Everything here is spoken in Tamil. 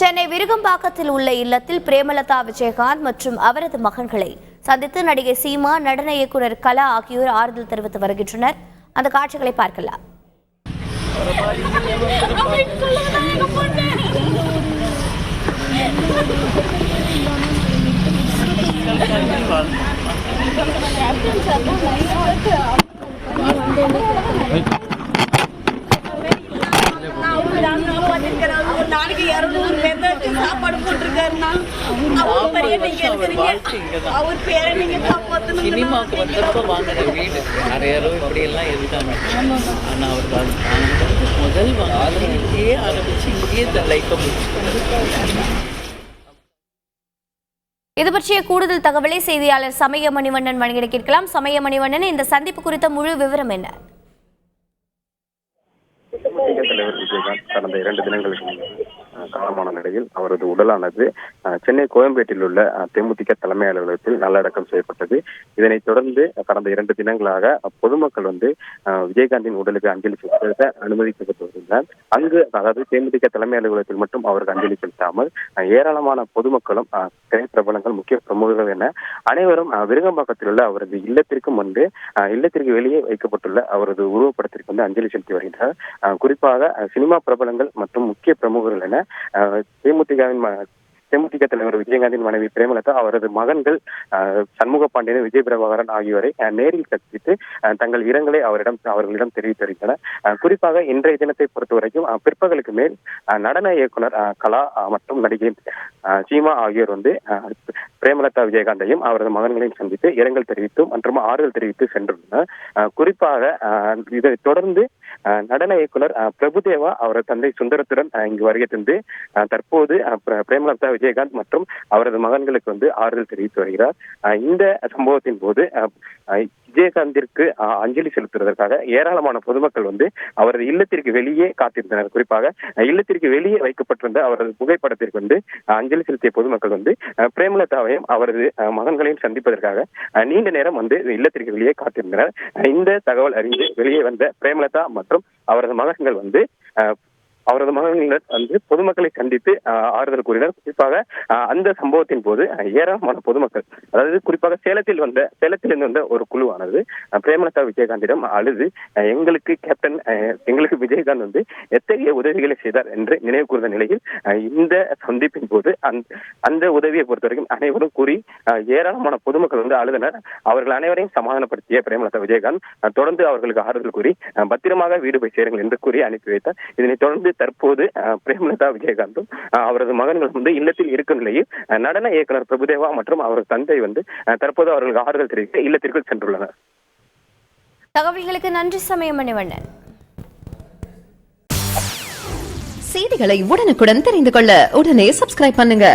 சென்னை விருகம்பாக்கத்தில் உள்ள இல்லத்தில் பிரேமலதா விஜயகாந்த் மற்றும் அவரது மகன்களை சந்தித்து நடிகை சீமா நடன இயக்குனர் கலா ஆகியோர் ஆறுதல் தெரிவித்து வருகின்றனர். அந்த காட்சிகளை பார்க்கலாம். ஒரு அவர் பெரிய நீங்க இருக்கிறீங்க. அவர் பேரை நீங்க காப்பாத்தணும் சினிமாவுக்கு வந்தப்போ வாங்கின வீடு. நிறைய பேர் இப்படி எல்லாம் இருக்காங்க. ஆனா அவர் வாங்கினாங்க முதல் வாங்கினது இங்கேயே ஆரம்பிச்சு இங்கேயே இந்த லைஃப்பை முடிச்சு இது பற்றிய கூடுதல் தகவலை செய்தியாளர் சமய மணிவண்ணன் வழங்கிட கேட்கலாம். சமய மணிவண்ணன் இந்த சந்திப்பு குறித்த முழு விவரம் என்ன? தலைவர் விஜயகாந்த் கடந்த இரண்டு தினங்களுக்கு காலமான நிலையில் அவரது உடலானது சென்னை கோயம்பேட்டில் உள்ள தேமுதிக தலைமை அலுவலகத்தில் நல்லடக்கம் செய்யப்பட்டது. இதனைத் தொடர்ந்து கடந்த இரண்டு தினங்களாக பொதுமக்கள் வந்து விஜயகாந்தின் உடலுக்கு அஞ்சலி செலுத்த அனுமதிக்கப்பட்டு வருகின்றனர். அங்கு அதாவது தேமுதிக தலைமை அலுவலகத்தில் மட்டும் அவருக்கு அஞ்சலி செலுத்தாமல் ஏராளமான பொதுமக்களும் திரைப்பிரபலங்கள் முக்கிய பிரமுகர்கள் என அனைவரும் விருகம்பாக்கத்தில் உள்ள அவரது இல்லத்திற்கும் வந்து இல்லத்திற்கு வெளியே வைக்கப்பட்டுள்ள அவரது உருவப்படத்திற்கு வந்து அஞ்சலி செலுத்தி வருகின்றனர். குறிப்பாக சினிமா பிரபலங்கள் மற்றும் முக்கிய பிரமுகர்கள் என தேமுதிகவின் தேமுதிக தலைவர் விஜயகாந்தின் மனைவி பிரேமலதா அவரது மகன்கள் சண்முக பாண்டியன் விஜய் பிரபாகரன் ஆகியோரை நேரில் சந்தித்து தங்கள் இரங்கலை அவரிடம் அவர்களிடம் தெரிவித்து வருகின்றனர் குறிப்பாக இன்றைய தினத்தை பொறுத்தவரைக்கும் பிற்பகலுக்கு மேல் அஹ், நடன இயக்குனர் அஹ், கலா மற்றும் நடிகை அஹ், சீமா ஆகியோர் வந்து பிரேமலதா விஜயகாந்தையும் அவரது மகன்களையும் சந்தித்து இரங்கல் தெரிவித்து மற்றும் ஆறுதல் தெரிவித்து சென்றுள்ளனர். அஹ், குறிப்பாக இதை தொடர்ந்து நடன இயக்குனர் அஹ், பிரபுதேவா அவரது தந்தை சுந்தரத்துடன் இங்கு வருகை தந்து அஹ், தற்போது அஹ், பிரேமலதா விஜயகாந்த் மற்றும் அவரது மகன்களுக்கு வந்து ஆறுதல் தெரிவித்து வருகிறார். அஹ், இந்த சம்பவத்தின் போது அஹ், விஜயகாந்திற்கு அஞ்சலி செலுத்துவதற்காக ஏராளமான பொதுமக்கள் வந்து அவரது இல்லத்திற்கு வெளியே காத்திருந்தனர். குறிப்பாக இல்லத்திற்கு வெளியே வைக்கப்பட்டிருந்த அவரது புகைப்படத்திற்கு வந்து அஞ்சலி செலுத்திய பொதுமக்கள் வந்து பிரேமலதாவையும் அவரது மகன்களையும் சந்திப்பதற்காக நீண்ட நேரம் வந்து இல்லத்திற்கு வெளியே காத்திருந்தனர். இந்த தகவல் அறிந்து வெளியே வந்த பிரேமலதா மற்றும் அவரது மகன்கள் வந்து அவரது மகன்கள் வந்து பொதுமக்களை சந்தித்து ஆறுதல் கூறினர். குறிப்பாக அந்த சம்பவத்தின் போது ஏராளமான பொதுமக்கள் அதாவது குறிப்பாக சேலத்தில் வந்த சேலத்திலிருந்து வந்த ஒரு குழுவானது பிரேமலதா விஜயகாந்திடம் அழுது எங்களுக்கு கேப்டன் எங்களுக்கு விஜயகாந்த் வந்து எத்தகைய உதவிகளை செய்தார் என்று நினைவு கூர்ந்த நிலையில் இந்த சந்திப்பின் போது அந்த அந்த உதவியை பொறுத்தவரைக்கும் அனைவரும் கூறி ஏராளமான பொதுமக்கள் வந்து அழுதனர். அவர்கள் அனைவரையும் சமாதானப்படுத்திய பிரேமலதா விஜயகாந்த் தொடர்ந்து அவர்களுக்கு ஆறுதல் கூறி பத்திரமாக வீடு போய் சேருங்கள் என்று கூறி அனுப்பி வைத்தார். இதனைத் தொடர்ந்து தற்போது பிரேமலதா விஜயகாந்தும் அவரது மகன்கள் வந்து இல்லத்தில் இருக்கும் நிலையில் நடன இயக்குனர் பிரபுதேவா மற்றும் அவரது தந்தை வந்து தற்போது அவர்களுக்கு ஆறுதல் தெரிவித்து இல்லத்திற்குள் சென்றுள்ளனர். தகவல்களுக்கு நன்றி சமய மணிவண்ணன். செய்திகளை உடனுக்குடன் தெரிந்து கொள்ள உடனே சப்ஸ்கிரைப் பண்ணுங்க.